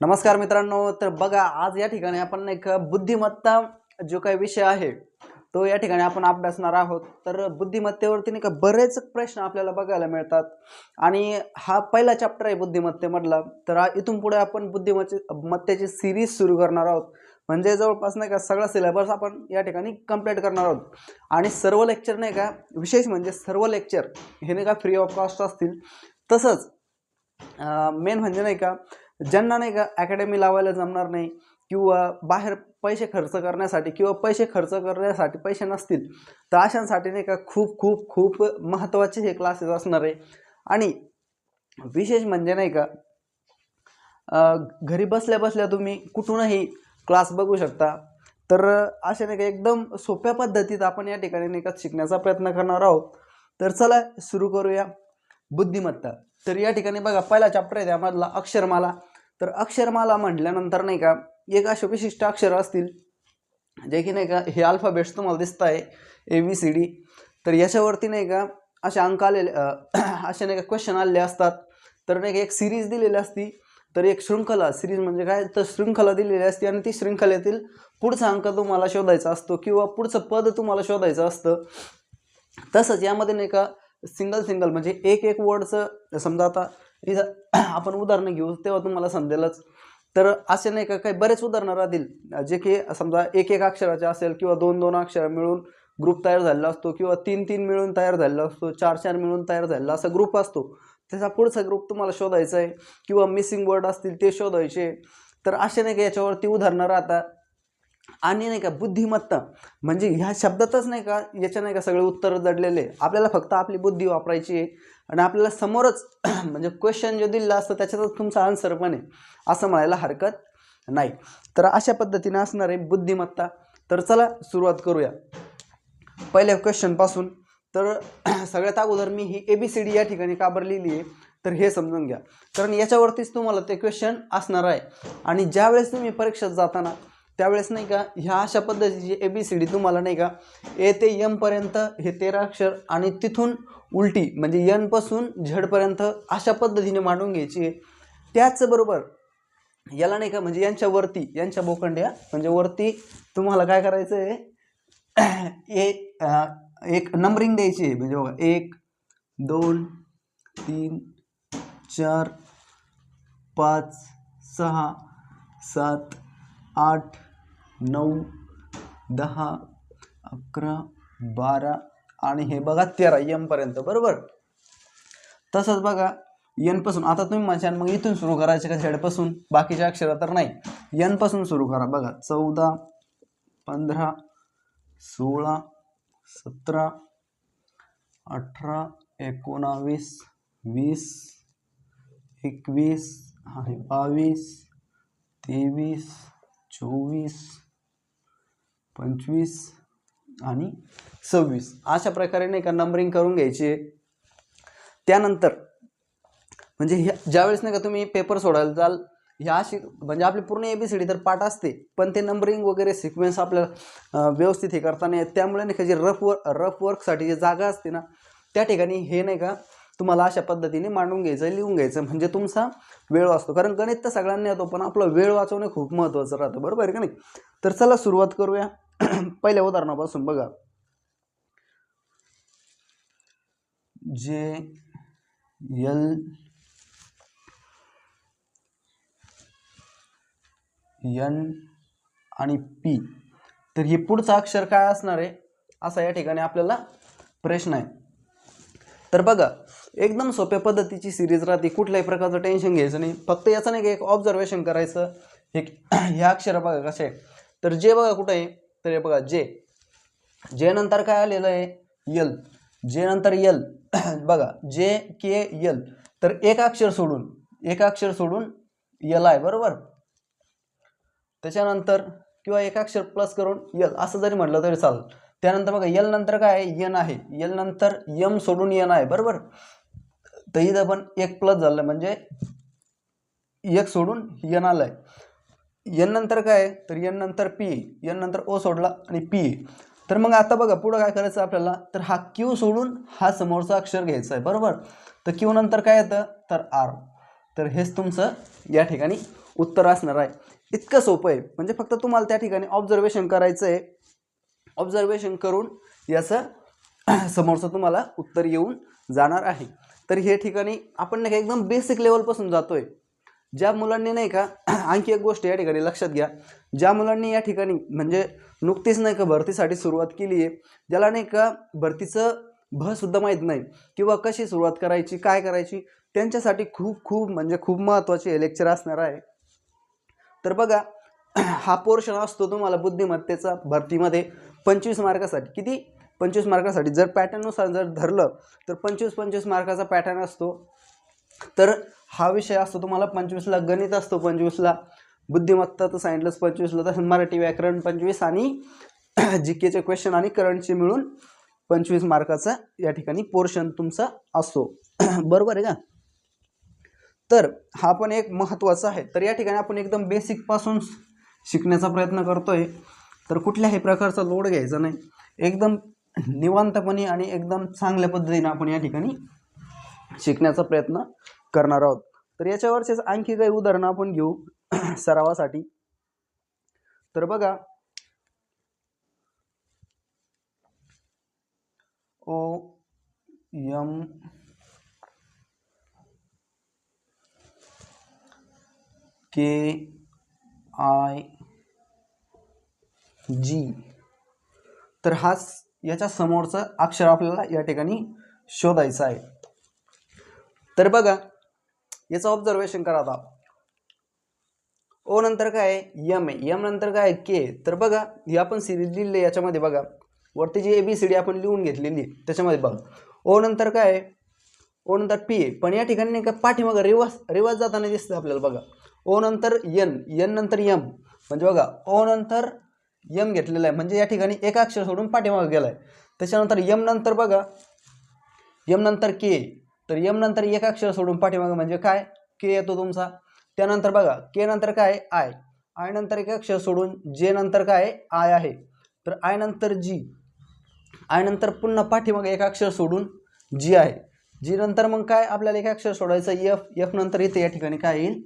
नमस्कार मित्रांनो तर बघा आज या ठिकाणी आपण एक बुद्धिमत्ता जो काही विषय आहे तो या ठिकाणी आपण अभ्यासणार आहोत. तर बुद्धिमत्तेवरती नाही का बरेच प्रश्न आपल्याला बघायला मिळतात. आणि हा पहिला चॅप्टर आहे बुद्धिमत्तेमधला. तर इथून पुढे आपण बुद्धिमत्ते मत्तेची सिरीज सुरू करणार आहोत. म्हणजे जवळपास नाही का सगळा सिलेबस आपण या ठिकाणी कंप्लीट करणार आहोत. आणि सर्व लेक्चर नाही का विशेष म्हणजे सर्व लेक्चर हे नाही का फ्री ऑफ कॉस्ट असतील. तसंच मेन म्हणजे नाही का ज्यांना नाही का अकॅडमी लावायला जमणार नाही किंवा बाहेर पैसे खर्च करण्यासाठी किंवा पैसे खर्च करण्यासाठी पैसे नसतील तर अशांसाठी नाही का खूप खूप खूप महत्त्वाचे हे क्लासेस असणार आहे. आणि विशेष म्हणजे नाही का घरी बसल्या बसल्या तुम्ही कुठूनही क्लास बघू शकता. तर अशा नाही का एकदम सोप्या पद्धतीत आपण या ठिकाणी नाही का शिकण्याचा प्रयत्न करणार आहोत. तर चला सुरू करूया. बुद्धिमत्ता. तर या ठिकाणी बघा पहिला चॅप्टर आहे त्यामधला अक्षरमाला. तर अक्षरमाला म्हटल्यानंतर नाही का एक असे विशिष्ट अक्षर असतील जे की नाही का हे अल्फाबेट्स तुम्हाला दिसत आहे ए बी सी डी तर याच्यावरती नाही का असे अंक आलेले असे नाही का क्वेश्चन आलेले असतात. तर नाही का एक सिरीज दिलेली असती. तर एक शृंखला सिरीज म्हणजे काय? तर शृंखला दिलेली असते आणि ती शृंखलेतील पुढचा अंक तुम्हाला शोधायचा असतो किंवा पुढचं पद तुम्हाला शोधायचं असतं. तसंच यामध्ये नाही का सिंगल सिंगल म्हणजे एक एक वर्डचं समजा आता आपण उदाहरणं घेऊ तेव्हा तुम्हाला समजेलच. तर असे नाही का काही बरेच उदाहरणं राहतील जे की समजा एक एक अक्षराचे असेल किंवा दोन दोन अक्षर मिळून ग्रुप तयार झालेला असतो किंवा तीन तीन मिळून तयार झालेला असतो चार चार मिळून तयार झालेला असा ग्रुप असतो. त्याचा पुढचा ग्रुप तुम्हाला शोधायचा आहे किंवा मिसिंग वर्ड असतील ते शोधायचे. तर असे नाही का याच्यावरती उदाहरणं राहतात. आणि नाही का बुद्धिमत्ता. म्हणजे ह्या शब्दातच नाही का याच्या नाही का सगळे उत्तर दडलेले. आपल्याला फक्त आपली बुद्धी वापरायची आहे आणि आपल्याला समोरच म्हणजे क्वेश्चन जो दिलेला असतं त्याच्यातच तुमचा आन्सर पण आहे. असं म्हणायला हरकत नाही. तर अशा पद्धतीने असणार आहे बुद्धिमत्ता. तर चला सुरुवात करूया. पहिल्या क्वेश्चनपासून तर सगळ्यात अगोदर मी ही ए बी सी डी या ठिकाणी काबर लिहिली आहे. तर हे समजून घ्या. कारण याच्यावरतीच तुम्हाला ते क्वेश्चन असणार आहे. आणि ज्यावेळेस तुम्ही परीक्षेत जाताना त्यावेळेस नाही का ह्या अशा पद्धतीची ए बी सी डी तुम्हाला नाही का ए ते यमपर्यंत हे तेरा अक्षर आणि तिथून उलटी म्हणजे यनपासून झडपर्यंत अशा पद्धतीने मांडून घ्यायची आहे. त्याचबरोबर याला नाही का म्हणजे यांच्या वरती यांच्या बोकंड्या म्हणजे वरती तुम्हाला काय करायचं आहे? एक एक नंबरिंग द्यायची आहे. म्हणजे बघा एक दोन तीन चार पाच सहा सात आठ नऊ दहा अकरा बारा आणि हे बघा तेरा यमपर्यंत बरोबर? तसंच बघा यनपासून आता तुम्ही म्हणशान मग इथून सुरू करायचे का झेडपासून बाकीच्या अक्षर तर नाही. यनपासून सुरू करा. बघा चौदा पंधरा सोळा सतरा अठरा एकोणावीस वीस एकवीस आणि बावीस तेवीस चोवीस पंचवीस आणि सव्वीस. अशा प्रकारे नाही का नंबरिंग करून घ्यायची. आहे. त्यानंतर म्हणजे ह्या ज्यावेळेस नाही का तुम्ही पेपर सोडायला जाल ह्या अशी म्हणजे आपली पूर्ण ए बी सी डी तर पाठ असते पण ते नंबरिंग वगैरे सिक्वेन्स आपल्याला व्यवस्थित हे करता नाही त्यामुळे नाही का जे रफ वर्क रफ वर्कसाठी जी जागा असते ना त्या ठिकाणी हे नाही का तुम्हाला अशा पद्धतीने मांडून घ्यायचं लिहून घ्यायचं. म्हणजे तुमचा वेळ वाचतो. कारण गणित तर सगळ्यांना येतो पण आपला वेळ वाचवणे खूप महत्त्वाचं राहतं. बरोबर आहे का नाही? तर चला सुरुवात करूया. पहिल्या उदाहरणापासून बघा. जे यल यन आणि पी तर हे पुढचं अक्षर काय असणार आहे? असा या ठिकाणी आपल्याला प्रश्न आहे. तर बघा एकदम सोप्या पद्धतीची सिरीज राहते. कुठल्याही प्रकारचं टेन्शन घ्यायचं नाही. फक्त याचं नाही का एक ऑब्झर्वेशन करायचं. हे ह्या अक्षर बघा कसे आहे तर जे बघा कुठं आहे? तर हे बघा जे जे नंतर काय आलेलं आहे? यल जे नंतर यल बघा जे के यल तर एक अक्षर सोडून एक अक्षर सोडून यल आहे बरोबर? त्याच्यानंतर किंवा एक अक्षर प्लस करून यल असं जरी म्हटलं तरी चालेल. त्यानंतर बघा यल नंतर काय आहे? यन आहे. यल नंतर यम सोडून यन आहे बरोबर? तर इथं पण एक प्लस झालं म्हणजे एक सोडून यन आलं आहे यन नंतर काय? तर यन नंतर पी यन नंतर ओ सोडला आणि पी तर मग आता बघा पुढं काय करायचं आपल्याला? तर हा क्यू सोडून हा समोरचा अक्षर घ्यायचा आहे बरोबर? तर क्यू नंतर काय येतं? तर आर तर हेच तुमचं या ठिकाणी उत्तर असणार आहे. इतकं सोपं आहे. म्हणजे फक्त तुम्हाला त्या ठिकाणी ऑब्झर्वेशन करायचं आहे. ऑब्झर्वेशन करून याचं समोरचं तुम्हाला उत्तर येऊन जाणार आहे. तर हे ठिकाणी आपण नाही का एकदम बेसिक लेवलपासून जातो आहे ज्या मुलांनी नाही का आणखी एक गोष्ट या ठिकाणी लक्षात घ्या. ज्या मुलांनी या ठिकाणी म्हणजे नुकतीच नाही का भरतीसाठी सुरुवात केली आहे ज्याला नाही का भरतीचं भसुद्धा माहीत नाही किंवा कशी सुरुवात करायची काय करायची त्यांच्यासाठी खूप खूप म्हणजे खूप महत्त्वाचे हे लेक्चर असणार आहे. तर बघा हा पोर्शन असतो तुम्हाला बुद्धिमत्तेचा भरतीमध्ये पंचवीस मार्कासाठी. किती? पंचवीस मार्कासाठी. जर पॅटर्ननुसार जर धरलं तर पंचवीस पंचवीस मार्काचा पॅटर्न असतो. तर हा विषय असतो तुम्हाला पंचवीसला गणित असतो पंचवीसला बुद्धिमत्ता तर सांगितलंच पंचवीसला तसं मराठी व्याकरण पंचवीस आणि जी केचे क्वेश्चन आणि करंटचे मिळून पंचवीस मार्काचा या ठिकाणी पोर्शन तुमचा असतो. बरोबर आहे का? तर हा पण एक महत्त्वाचा आहे. तर या ठिकाणी आपण एकदम बेसिकपासून शिकण्याचा प्रयत्न करतोय. तर कुठल्याही प्रकारचा लोड घ्यायचा नाही. एकदम निवांतपणे आणि एकदम चांगल्या पद्धतीने आपण या ठिकाणी शिकण्याचा प्रयत्न करणार आहोत. तर याच्यावरचेच आणखी काही उदाहरणं आपण घेऊ सरावासाठी. तर बघा. O M. K I G. तर हाच याच्या समोरचं अक्षर आपल्याला या ठिकाणी शोधायचं आहे. तर बघा याचं ऑब्झर्वेशन करा आता. ओ नंतर काय आहे? यम आहे. यम नंतर काय आहे? के तर बघा ही आपण सिरीज लिहिली याच्यामध्ये बघा. वरती जी ए बी सी डी आपण लिहून घेतलेली आहे त्याच्यामध्ये बघा. ओ नंतर काय ओ नंतर पी आहे. पण या ठिकाणी नाही का पाठीमागं रिवाज रिवाज जाताना दिसतं आपल्याला बघा. ओ नंतर यन यन नंतर यम म्हणजे बघा ओ नंतर यम घेतलेला आहे. म्हणजे या ठिकाणी एक अक्षर सोडून पाठीमागं गेला आहे त्याच्यानंतर यम नंतर बघा. यम नंतर के तर यम नंतर एक अक्षर सोडून पाठीमागं म्हणजे काय? के येतो तुमचा. त्यानंतर बघा के नंतर काय? आय आय नंतर एक अक्षर सोडून जे नंतर काय? आय आहे. तर आय नंतर जी आय नंतर पुन्हा पाठीमागे एक अक्षर सोडून जी आहे. जी नंतर मग काय? आपल्याला एक अक्षर सोडायचं एफ एफ नंतर इथे या ठिकाणी काय येईल?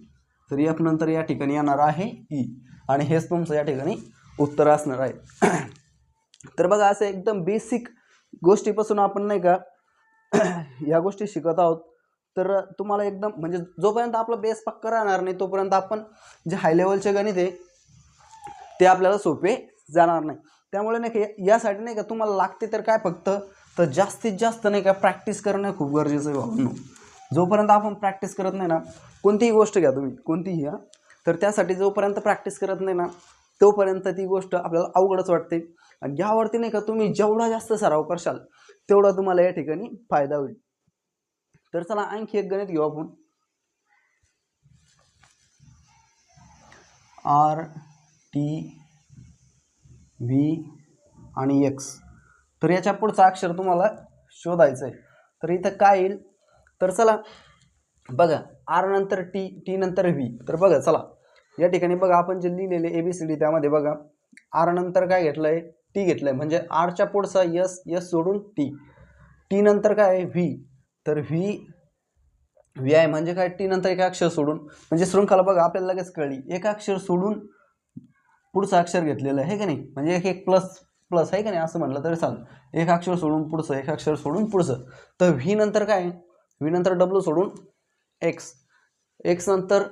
तर एफ नंतर या ठिकाणी येणार आहे ई आणि हेच तुमचं या ठिकाणी उत्तर असणार आहे. तर बघा असं एकदम बेसिक गोष्टीपासून आपण नाही का या गोष्टी शिकत आहोत. तर तुम्हाला एकदम म्हणजे जोपर्यंत आपला बेस पक्का राहणार नाही तोपर्यंत आपण जे हाय लेवलचे गणित आहे ते आपल्याला सोपे जाणार नाही. त्यामुळे नाही का यासाठी नाही का तुम्हाला लागते तर काय फक्त तर जास्तीत जास्त नाही का प्रॅक्टिस करणं खूप गरजेचं आहे भावांनो जोपर्यंत आपण प्रॅक्टिस करत नाही ना कोणतीही गोष्ट घ्या तुम्ही कोणतीही घ्या तर त्यासाठी जोपर्यंत प्रॅक्टिस करत नाही ना तोपर्यंत ती गोष्ट आपल्याला अवघडच वाटते. आणि यावरती नाही का तुम्ही जेवढा जास्त सराव करशाल तेवढा तुम्हाला या ठिकाणी फायदा होईल. तर चला आणखी एक गणित घेऊ आपण. आर टी व्ही आणि एक्स तर याच्या पुढचा अक्षर तुम्हाला शोधायचं आहे. तर इथं काय येईल? तर चला बघा आर नंतर टी टी नंतर व्ही तर बघा चला. या ठिकाणी बघा आपण जे लिहिलेले ए बी सी डी त्यामध्ये बघा. आर नंतर काय घेतलं आहे टी घेतलं आहे म्हणजे आरच्या पुढचा यस यस सोडून टी टी नंतर काय आहे? व्ही तर व्ही व्ही आय म्हणजे काय? टी नंतर एक अक्षर सोडून. म्हणजे शृंखला बघा आपल्याला लगेच कळली. एक अक्षर सोडून पुढचं अक्षर घेतलेलं आहे का नाही? म्हणजे एक एक प्लस प्लस आहे का नाही? असं म्हटलं तरी चालेल. एक अक्षर सोडून पुढचं एक अक्षर सोडून पुढचं. तर व्ही नंतर काय व्ही नंतर डब्ल्यू सोडून एक्स एक्स नंतर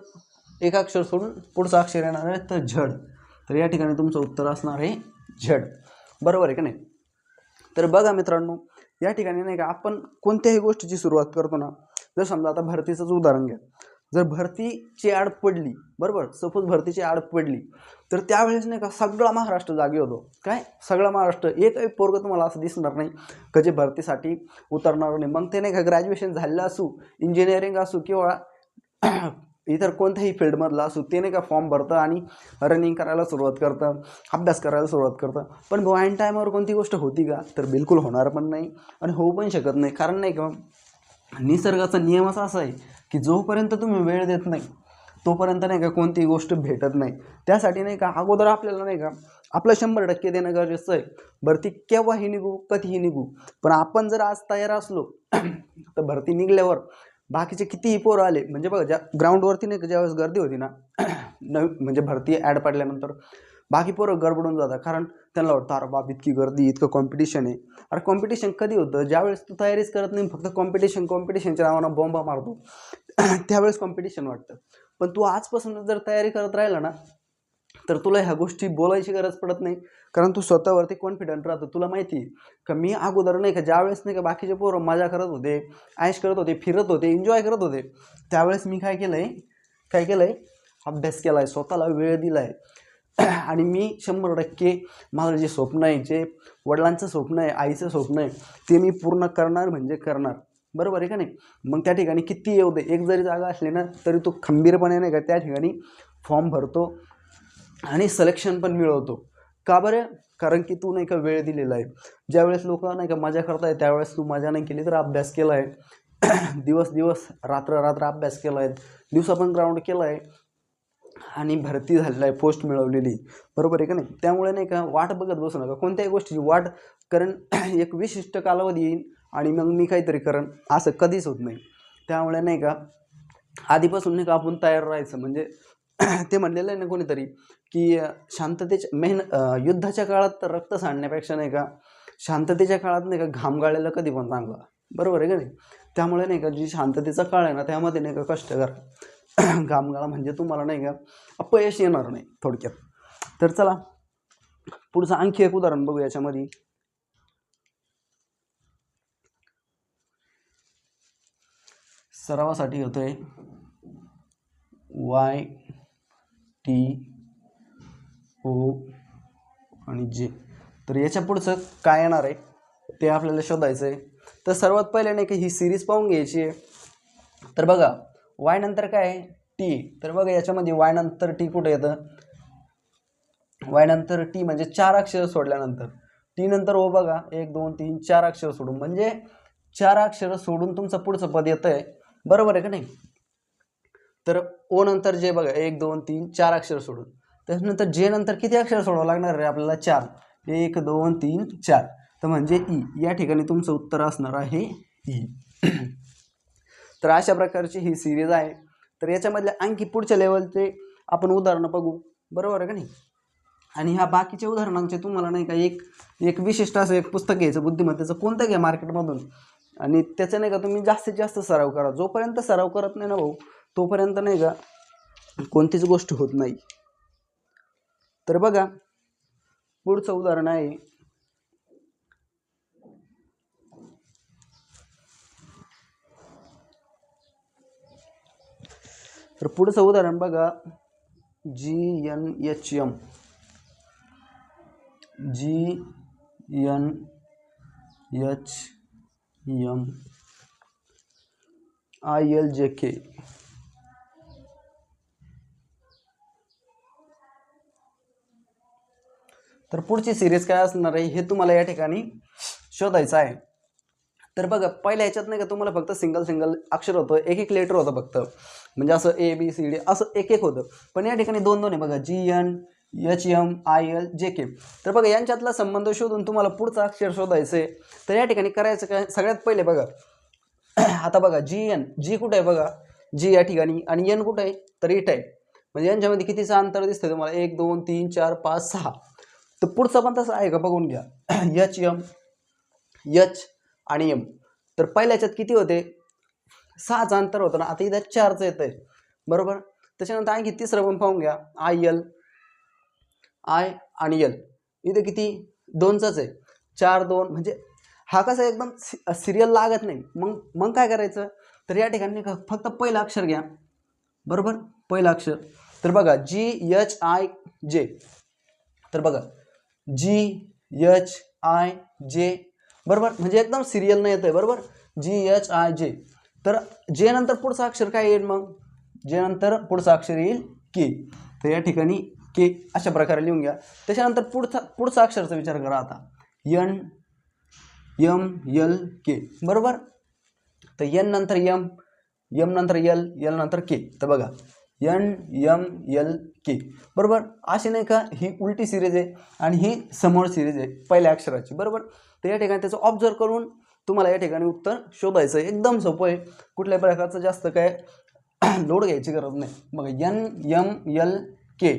एक अक्षर सोडून पुढचं अक्षर येणार आहे तर झड तर या ठिकाणी तुमचं उत्तर असणार आहे झड बरोबर आहे का नाही? तर बघा मित्रांनो या ठिकाणी नाही का आपण कोणत्याही गोष्टीची सुरुवात करतो ना जर समजा आता भरतीचंच उदाहरण घ्या. जर भरतीची आड पडली बरोबर? सपोज भरतीची आड पडली तर त्यावेळेस नाही का सगळा महाराष्ट्र जागी होतो. काय? सगळा महाराष्ट्र एकही पोरगं तुम्हाला असं दिसणार नाही का जे भरतीसाठी उतरणार नाही. मग ते नाही का ग्रॅज्युएशन झालेलं असू इंजिनिअरिंग असू किंवा इतर कोणत्याही फील्डमधलं असू ते नाही का फॉर्म भरतं आणि रनिंग करायला सुरुवात करतं अभ्यास करायला सुरुवात करतं. पण भाऊ ऐन टायमावर कोणती गोष्ट होती का? तर बिलकुल होणार पण नाही आणि होऊ पण शकत नाही. कारण नाही का निसर्गाचा नियमच असा आहे की जोपर्यंत तुम्ही वेळ देत नाही तोपर्यंत नाही का कोणतीही गोष्ट भेटत नाही. त्यासाठी नाही का अगोदर आपल्याला नाही का आपलं शंभर टक्के देणं गरजेचं आहे. भरती केव्हाही निघू कधीही निघू. पण आपण जर आज तयार असलो तर भरती निघल्यावर बाकीचे कितीही पोरं आले म्हणजे बघा ज्या ग्राउंडवरती नाही का ज्यावेळेस गर्दी होती ना नवी म्हणजे भरती ॲड पडल्यानंतर बाकी पोरं गडबडून जातात. कारण त्यांना वाटतं अरे बाप इतकी गर्दी इतकं कॉम्पिटिशन आहे. अरे कॉम्पिटिशन कधी होतं? ज्यावेळेस तू तयारीच करत नाही फक्त कॉम्पिटिशन कॉम्पिटिशनच्या नावानं बॉम्बा मारतो. त्यावेळेस कॉम्पिटिशन वाटतं. पण तू आजपासून जर तयारी करत राहिला ना तर तुला ह्या गोष्टी बोलायची गरज पडत नाही. कारण तू स्वतःवरती कॉन्फिडंट राहतो. तुला माहिती आहे का मी अगोदर नाही का ज्यावेळेस नाही का बाकीचे पोरं मजा करत होते ऐश करत होते फिरत होते एन्जॉय करत होते त्यावेळेस मी काय केलं आहे काय केलं आहे अभ्यास केला आहे स्वतःला वेळ दिला आहे आणि मी शंभर टक्के माझं जे स्वप्न आहे जे वडिलांचं स्वप्न आहे आईचं स्वप्न आहे ते मी पूर्ण करणार म्हणजे करणार. बरोबर आहे का नाही? मग त्या ठिकाणी किती येऊ दे. एक जरी जागा असली ना तरी तो खंबीरपणे नाही का त्या ठिकाणी फॉर्म भरतो. आणि सलेक्शन पण मिळवतो. का बरं? कारण की तू नाही का वेळ दिलेला आहे. ज्यावेळेस लोक नाही का मजा करताय त्यावेळेस तू मजा नाही केली तर अभ्यास केला आहे दिवस दिवस रात्र रात्र अभ्यास केला आहे दिवसा पण ग्राउंड केला आहे आणि भरती झालेला आहे पोस्ट मिळवलेली. बरोबर आहे का नाही? त्यामुळे नाही का वाट बघत बसू नका. कोणत्याही गोष्टीची वाट कारण एक विशिष्ट कालावधी येईल आणि मग मी काहीतरी करण. असं कधीच होत नाही. त्यामुळे नाही का आधीपासून नाही का आपण तयार राहायचं. म्हणजे ते म्हणलेलं आहे ना कोणीतरी की शांततेच्या मेहन युद्धाच्या काळात तर रक्त सांडण्यापेक्षा नाही का शांततेच्या काळात नाही का घाम गाळलेला कधी पण चांगला. बरोबर आहे का नाही? त्यामुळे नाही का जी शांततेचा काळ आहे ना त्यामध्ये नाही का कष्ट करा घामगाळा म्हणजे तुम्हाला नाही का अपयश येणार नाही थोडक्यात. तर चला पुढचं आणखी एक उदाहरण बघू याच्यामध्ये. सरावासाठी होतोय. वाय टी ओ आणि जे. तर याच्या पुढचं काय येणार आहे ते आपल्याला शोधायचं आहे. तर सर्वात पहिले नाही की ही सिरीज पाहून घ्यायची आहे. तर बघा वाय नंतर काय आहे? टी तर बघा याच्यामध्ये वाय नंतर टी कुठे येतं? वाय नंतर टी म्हणजे चार अक्षर सोडल्यानंतर. टी नंतर ओ बघा एक दोन तीन चार अक्षर सोडून. म्हणजे चार अक्षर सोडून तुमचं पुढचं पद येतं आहे बरोबर आहे का नाही? तर ओ नंतर जे बघा एक दोन तीन चार अक्षर सोडून. त्याच्यानंतर जे नंतर किती अक्षर सोडावं लागणार आहे आपल्याला? चार. एक दोन तीन चार. तर म्हणजे ई. या ठिकाणी तुमचं उत्तर असणार आहे ई. तर अशा प्रकारची ही सिरीज आहे. तर याच्यामधल्या आणखी पुढच्या लेवलचे आपण उदाहरणं बघू. बरोबर आहे का नाही? आणि ह्या बाकीच्या उदाहरणांचे तुम्हाला नाही का एक एक विशिष्ट असं एक पुस्तक घ्यायचं बुद्धिमत्तेचं कोणतं घ्या मार्केटमधून आणि त्याचं नाही का तुम्ही जास्तीत जास्त सराव करा. जोपर्यंत सराव करत नाही ना भाऊ तोपर्यंत नाही का कोणतीच गोष्ट होत नाही. तर बघा पुढचं उदाहरण आहे. तर पुढचं उदाहरण बघा G N H M. G N H M. I L J K. तर पुढची सिरीज काय असणार आहे हे तुम्हाला या ठिकाणी शोधायचं आहे. तर बघा पहिल्या ह्याच्यात नाही का तुम्हाला फक्त सिंगल सिंगल अक्षर होतं एक एक लेटर होतं फक्त. म्हणजे असं ए बी सी डी असं एक एक होतं. पण या ठिकाणी दोन दोन आहे बघा G N H M I L J K तर बघा यांच्यातला संबंध शोधून तुम्हाला पुढचं अक्षर शोधायचं आहे. तर या ठिकाणी करायचं काय सगळ्यात पहिले बघा आता बघा जी एन जी कुठं आहे बघा? जी या ठिकाणी आणि एन कुठं आहे? तर इट आहे. म्हणजे यांच्यामध्ये कितीचं अंतर दिसतं तुम्हाला? एक दोन तीन चार पाच सहा. तर पुढचं पण तसं आहे का? बघून घ्या. एच एम एच आणि एम तर पहिल्या याच्यात किती होते? सहाचं अंतर होतं ना. आता इथं चारचं येतं आहे बरोबर? त्याच्यानंतर आणखी तिसरं पण पाहून घ्या. आय एल आय आणि एल इथं किती? दोनचंच आहे. चार दोन. म्हणजे हा कसा एकदम सिरियल लागत नाही. मग मग काय करायचं? तर या ठिकाणी का फक्त पहिलं अक्षर घ्या. बरोबर? पहिलं अक्षर. तर बघा जी एच आय जे तर बघा. जी एच आय जे बरोबर? म्हणजे एकदम सिरियल नाही येत आहे बरोबर? जी एच आय जे तर जे नंतर पुढचं अक्षर काय येईल मग? जे नंतर पुढचं अक्षर येईल के तर या ठिकाणी के अशा प्रकारे लिहून घ्या. त्याच्यानंतर पुढचा पुढचा अक्षरचा विचार करा आता. यन यम यल के बरोबर? तर यन नंतर यम यम नंतर यल यल नंतर के तर बघा. यन यम यल के बरोबर? अशी नाही का ही उलटी सिरीज आहे आणि ही समोर सिरीज आहे पहिल्या अक्षराची बरोबर? तर या ठिकाणी त्याचं ऑब्झर्व करून तुम्हाला या ठिकाणी उत्तर शोधायचं आहे एकदम सोपं आहे. कुठल्याही प्रकारचं जास्त काय लोड घ्यायची गरज नाही. बघा N M L K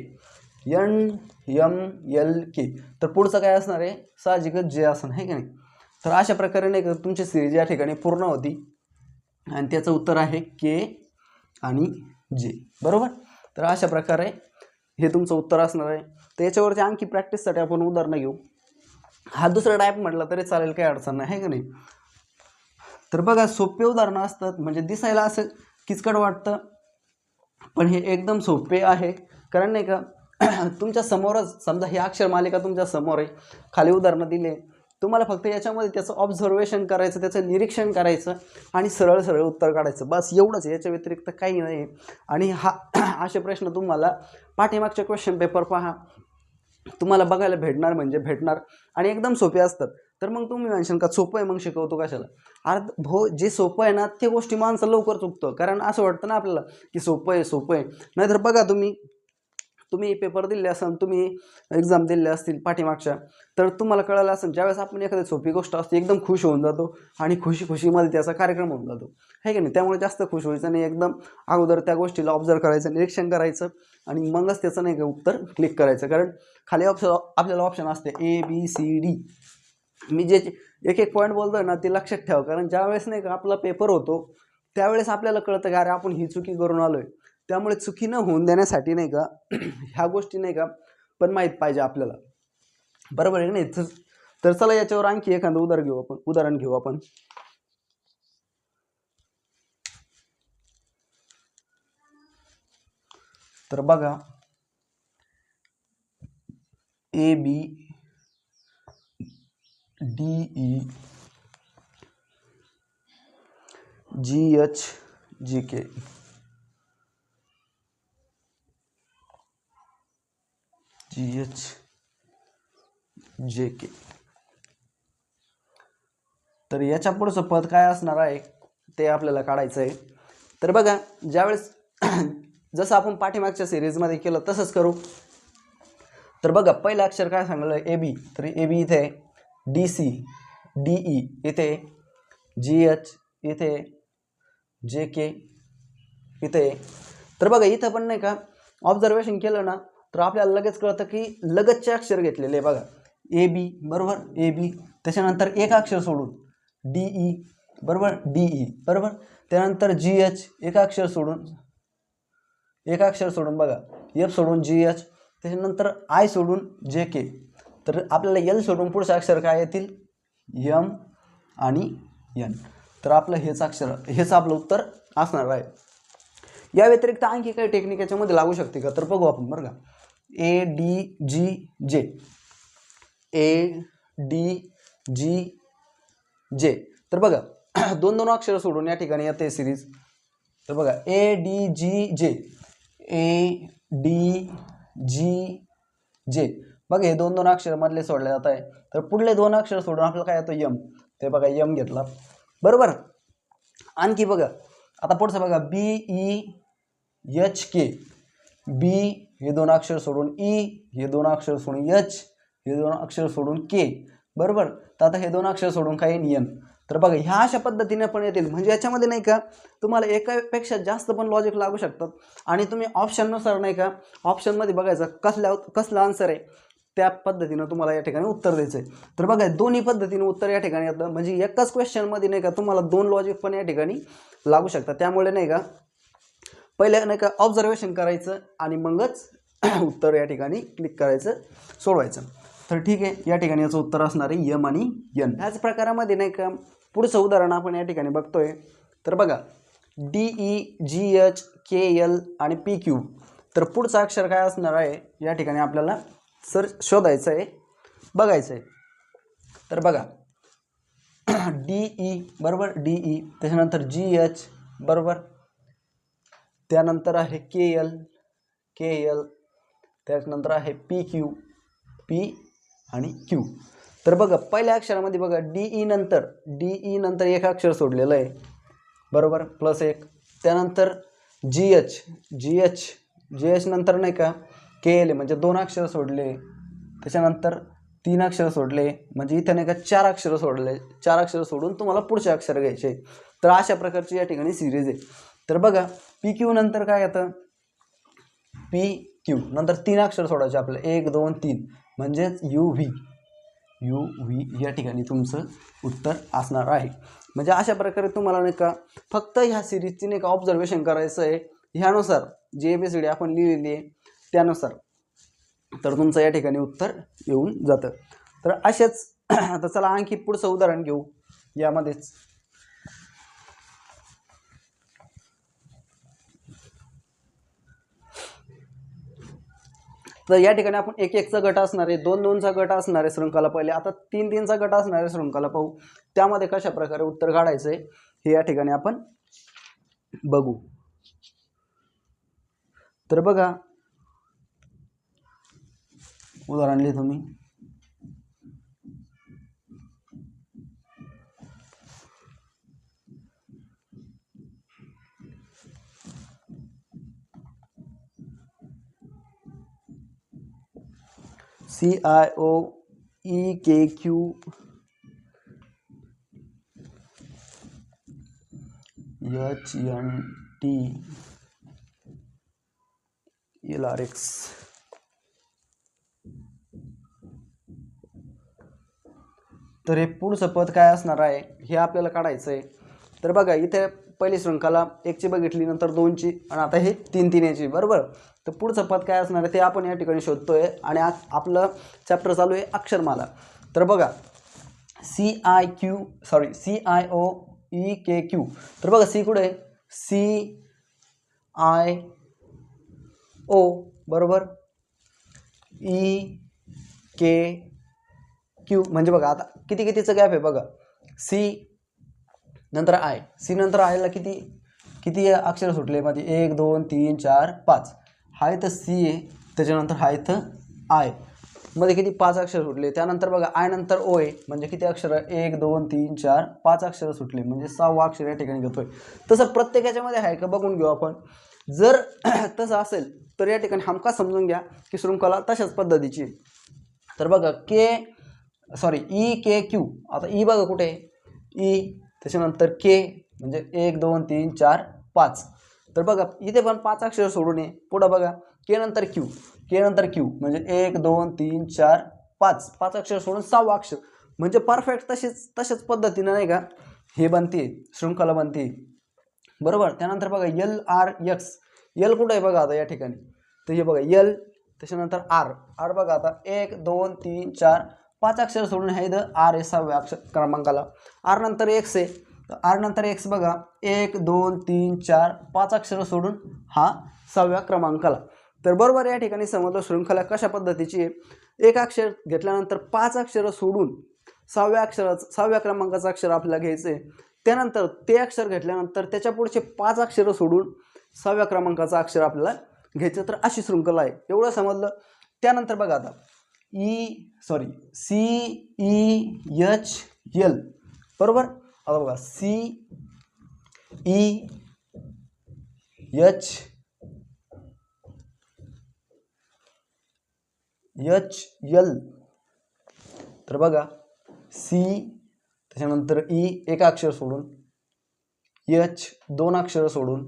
N M L K तर पुढचं काय असणार आहे? साहजिकच जे असणार आहे की नाही? तर अशा प्रकारे नाही का तुमची सिरीज या ठिकाणी पूर्ण होती. आणि त्याचं उत्तर आहे के आणि जे बरोबर? तर अशा प्रकारे हे तुमचं उत्तर असणार आहे. तर याच्यावरती आणखी प्रॅक्टिससाठी आपण उदाहरणं घेऊ. हा दुसरा टाईप म्हटला तरी चालेल काही अडचण नाही आहे का नाही? तर बघा सोपे उदाहरणं असतात म्हणजे दिसायला असं किचकट वाटतं पण हे एकदम सोपे आहे. कारण नाही का तुमच्या समोरच समजा ही अक्षर मालिका तुमच्यासमोर आहे. खाली उदाहरणं दिले. तुम्हाला फक्त याच्यामध्ये त्याचं ऑब्झर्वेशन करायचं त्याचं निरीक्षण करायचं आणि सरळ सरळ उत्तर काढायचं. बस एवढंच याच्या व्यतिरिक्त काही नाही. आणि हा असे प्रश्न तुम्हाला पाठीमागचे क्वेश्चन पेपर पहा. तुम्हाला बघायला भेटणार म्हणजे भेटणार आणि एकदम सोपे असतात. तर मग तुम्ही म्हणशाल का सोपं आहे? मग शिकवतो कशाला? अर्ध भो जे सोपं आहे ना ते गोष्टी माणसं लवकर चुकतं. कारण असं वाटतं ना आपल्याला की सोपं आहे सोपं आहे. नाहीतर बघा तुम्ही तुम्ही पेपर दिले असाल तुम्ही एक्झाम दिल्या असतील पाठीमागच्या तर तुम्हाला कळलं असेल ज्यावेळेस आपण एखादी सोपी गोष्ट असते एकदम खुश होऊन जातो आणि खुशी खुशीमध्ये त्याचा कार्यक्रम होऊन जातो. आहे की नाही? त्यामुळे जास्त खुश व्हायचं नाही एकदम अगोदर त्या गोष्टीला ऑब्झर्व करायचं निरीक्षण करायचं आणि मगच त्याचं नाही का उत्तर क्लिक करायचं. कारण खाली ऑप्शन आपल्याला ऑप्शन असते ए बी सी डी मी जे एक एक पॉईंट बोलतोय ना ते लक्षात ठेवा. कारण ज्यावेळेस नाही का आपला पेपर होतो त्यावेळेस आपल्याला कळतं का अरे आपण ही चुकी करून आलोय. त्यामुळे चुकी न होऊन देण्यासाठी नाही का ह्या गोष्टी नाही का पण माहीत पाहिजे आपल्याला. बरोबर आहे नाही? तर तर चला याच्यावर आणखी एखादं उदाहरण घेऊ आपण. उदाहरण घेऊ आपण. तर बघा A B D E G H G K G H J K तर याच्या पुढचं पद काय असणार आहे ते आपल्याला काढायचं आहे तर बघा ज्यावेळेस जसं आपण पाठीमागच्या सिरीजमध्ये केलं तसंच करू. तर बघा पहिलं अक्षर काय सांगलं? ए बी तर ए बी इथे डी सी डी ई इथे जी एच इथे जे के इथे. तर बघा इथं पण नाही का? ऑब्झर्वेशन केलं ना तर आपल्याला लगेच कळतं की लगतचे अक्षर घेतलेले आहे बघा. ए बी बरोबर? A B. त्याच्यानंतर एक अक्षर सोडून डी ई. बरोबर? D E. बरोबर? त्यानंतर जी एच. एक अक्षर सोडून एक अक्षर सोडून बघा. एफ सोडून जी एच. त्याच्यानंतर आय सोडून जे के. तर आपल्याला एल सोडून पुढचं अक्षर काय येतील? यम आणि यन तर आपलं हेच अक्षर हेच आपलं उत्तर असणार आहे. या व्यतिरिक्त आणखी काही टेक्निक याच्यामध्ये लागू शकते का? तर बघू आपण बरं का? ए डी जी जे ए डी जी जे तर बघा दोन दोन अक्षर सोडून या ठिकाणी येते सिरीज तर बघा ए डी जी जे ए डी जी जे बघा हे दोन दोन अक्षर मधले सोडले जात आहे. तर पुढले दोन अक्षर सोडून आपल्याला काय येतं? यम ते बघा यम घेतला. बरोबर? आणखी बघा आता पुढचं बघा बी ई एच के बी हे दोन अक्षर सोडून ई हे दोन अक्षर सोडून एच हे दोन अक्षर सोडून के. बरोबर? तर आता हे दोन अक्षर सोडून काय नियम. तर बघा ह्या अशा पद्धतीने पण येतील. म्हणजे याच्यामध्ये नाही का तुम्हाला एकापेक्षा जास्त पण लॉजिक लागू शकतात. आणि तुम्ही ऑप्शननुसार नाही का ऑप्शनमध्ये बघायचं कसल्या कसलं आन्सर आहे? त्या पद्धतीनं तुम्हाला या ठिकाणी उत्तर द्यायचं आहे तर बघा दोन्ही पद्धतीने उत्तर या ठिकाणी येतं. म्हणजे एकाच क्वेश्चनमध्ये नाही का तुम्हाला दोन लॉजिक पण या ठिकाणी लागू शकतात. त्यामुळे नाही का पहिल्या नाही का ऑब्झर्वेशन करायचं आणि मगच उत्तर या ठिकाणी क्लिक करायचं सोडवायचं. तर ठीक आहे या ठिकाणी याचं उत्तर असणार आहे यम आणि यन ह्याच प्रकारामध्ये नाही का पुढचं उदाहरण आपण या ठिकाणी बघतोय. तर बघा D E G H K L आणि पी क्यू तर पुढचं अक्षर काय असणार आहे या ठिकाणी आपल्याला सर शोधायचं आहे बघायचं आहे. तर बघा डी ई e, बरोबर? D E e. त्याच्यानंतर जी एच बरोबर? त्यानंतर आहे के एल के एल त्याच्यानंतर आहे पी क्यू पी आणि क्यू. तर बघा पहिल्या अक्षरामध्ये बघा डी ई नंतर डी ई नंतर एक अक्षर सोडलेलं आहे. बरोबर? प्लस एक. त्यानंतर G H G H G H नंतर नाही का के एल म्हणजे दोन अक्षर सोडले. त्याच्यानंतर तीन अक्षर सोडले. म्हणजे इथे नाही का चार अक्षरं सोडले. चार अक्षरं सोडून तुम्हाला पुढचे अक्षर घ्यायचे तर अशा प्रकारची या ठिकाणी सिरीज आहे. तर बघा पी क्यू नंतर काय येतं? पी क्यू नंतर तीन अक्षर सोडायचे आपलं एक दोन तीन. म्हणजेच यू व्ही यू व्ही या ठिकाणी तुमचं उत्तर असणार आहे. म्हणजे अशा प्रकारे तुम्हाला नाही का फक्त ह्या सिरीजची नाही का ऑब्झर्वेशन करायचं आहे. ह्यानुसार जे ए बी सी डी आपण लिहिलेली आहे त्यानुसार. तर तुमचं या ठिकाणी उत्तर येऊन जातं. तर असेच आता चला आणखी पुढचं उदाहरण घेऊ. यामध्येच. तर या ठिकाणी आपण एक एकचा गट असणार आहे दोन दोनचा गट असणार आहे शृंखला पहिले. आता तीन तीनचा गट असणार आहे शृंखला पाहू. त्यामध्ये कशा प्रकारे उत्तर काढायचं आहे हे या ठिकाणी आपण बघू. तर बघा. उदाहरण लिहितो मी. C I O E K Q H N T L R X तर हे पुढचं पद काय असणार आहे हे आपल्याला काढायचं आहे तर बघा इथे पहिली श्रृंखला एकची बघितली नंतर दोनची आणि आता हे तीन तीन याची बरोबर? तर पुढचं पद काय असणार आहे ते आपण या ठिकाणी शोधतो आहे आणि आज आपलं चॅप्टर चालू आहे अक्षरमाला. तर बघा C I Q sorry C I O E K Q तर बघा सी कुठे आहे? सी आय ओ बरोबर? ई के क्यू म्हणजे बघा आता किती कितीचं गॅप आहे बघा. सी नंतर आय सी नंतर आयला किती किती अक्षर सुटले? मध्ये एक दोन तीन चार पाच. हा इथं सी ए त्याच्यानंतर हा इथं आय. मध्ये किती? पाच अक्षर सुटले. त्यानंतर बघा आय नंतर ओ ए म्हणजे किती अक्षर? एक दोन तीन चार पाच अक्षर सुटले. म्हणजे सहावा अक्षर या ठिकाणी घेतोय. तसं प्रत्येकाच्यामध्ये आहे का? बघून घेऊ आपण. जर तसं असेल तर या ठिकाणी हमका समजून घ्या की शृंखला तशाच पद्धतीची आहे. तर बघा K sorry E K Q आता ई बघा कुठे? ई त्याच्यानंतर के म्हणजे एक दोन तीन चार पाच. तर बघा इथे पण पाच अक्षर सोडून ये. पुढं बघा के नंतर क्यू. के नंतर क्यू. म्हणजे एक दोन तीन चार पाच. पाच अक्षर सोडून सहावा अक्षर. म्हणजे परफेक्ट तशीच तशाच पद्धतीनं नाही का हे बनते शृंखला बनते बरोबर? त्यानंतर बघा यल आर एक्स यल कुठं आहे बघा आता या ठिकाणी? तर हे बघा यल त्याच्यानंतर आर आर बघा आता एक दोन तीन चार पाच अक्षर सोडून हे द आर आहे सहाव्या अक्षर क्रमांकाला. आर नंतर एक्स आहे. आर नंतर एक्स बघा. एक दोन तीन चार पाच अक्षर सोडून हा सहाव्या क्रमांकाला. तर बरोबर या ठिकाणी समजलं शृंखला कशा पद्धतीची आहे? एक अक्षर घेतल्यानंतर पाच अक्षरं सोडून सहाव्या अक्षराचं सहाव्या क्रमांकाचं अक्षर आपल्याला घ्यायचं आहे त्यानंतर ते अक्षर घेतल्यानंतर त्याच्या पुढचे पाच अक्षरं सोडून सहाव्या क्रमांकाचं अक्षर आपल्याला घ्यायचं. तर अशी शृंखला आहे. एवढं समजलं? त्यानंतर बघा आता. E sorry C E H L बरोबर? आता बघा C E H H L तर बघा सी त्याच्यानंतर ई एक अक्षर सोडून एच दोन अक्षर सोडून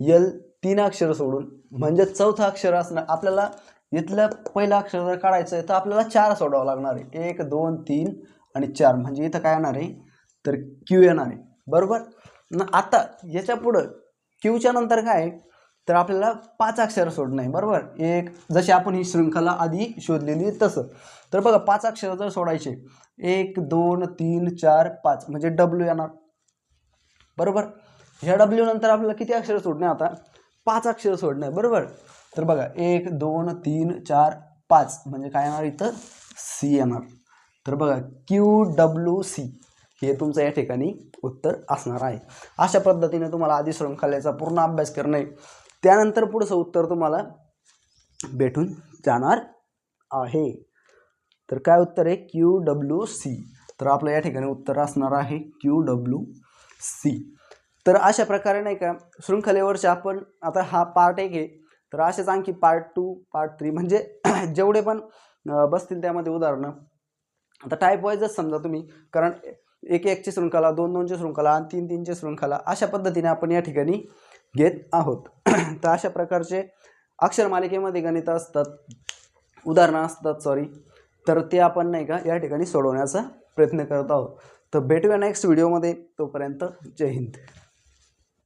यल तीन अक्षर सोडून म्हणजे चौथं अक्षर असणं आपल्याला इथलं पहिलं अक्षर जर काढायचं आहे तर आपल्याला चार सोडावं लागणार आहे एक दोन तीन आणि चार म्हणजे इथं काय येणार आहे तर क्यू येणार आहे. बरोबर? ना आता याच्या पुढं क्यूच्या नंतर काय आहे? तर आपल्याला पाच अक्षर सोडणं आहे. बरोबर? एक जशी आपण ही शृंखला आधी शोधलेली तसं. तर बघा पाच अक्षर जर सोडायचे एक दोन तीन चार पाच म्हणजे डब्ल्यू येणार. बरोबर? ह्या डब्ल्यू नंतर आपल्याला किती अक्षर सोडणे आता? पाच अक्षर सोडणे आहे, बरोबर? तर बघा एक दोन तीन चार पाच म्हणजे काय येणार इथं? सी येणार. तर बघा क्यू डब्ल्यू सी हे तुमचं या ठिकाणी उत्तर असणार आहे. अशा पद्धतीने तुम्हाला आधी शृंखलेचा पूर्ण अभ्यास करणे आहे. त्यानंतर पुढचं उत्तर तुम्हाला भेटून जाणार आहे. तर काय उत्तर आहे? Q W C. तर आपलं या ठिकाणी उत्तर असणार आहे क्यू डब्ल्यू सी. तर अशा प्रकारे नाही का शृंखलेवरचे आपण आता हा पार्ट एक आहे. तर असेच आणखी पार्ट टू पार्ट थ्री म्हणजे जेवढे पण बसतील त्यामध्ये उदाहरणं. आता टाईप वाईजच समजा तुम्ही कारण एक एकची शृंखला दोन दोनची शृंखला आणि तीन तीनची शृंखला अशा पद्धतीने आपण या ठिकाणी घेत आहोत. तर अशा प्रकारचे अक्षर मालिकेमध्ये गणित असतात उदाहरणं असतात सॉरी तर ते आपण नाही का या ठिकाणी सोडवण्याचा प्रयत्न करत आहोत. तर भेटूया नेक्स्ट व्हिडिओमध्ये तोपर्यंत जय हिंद.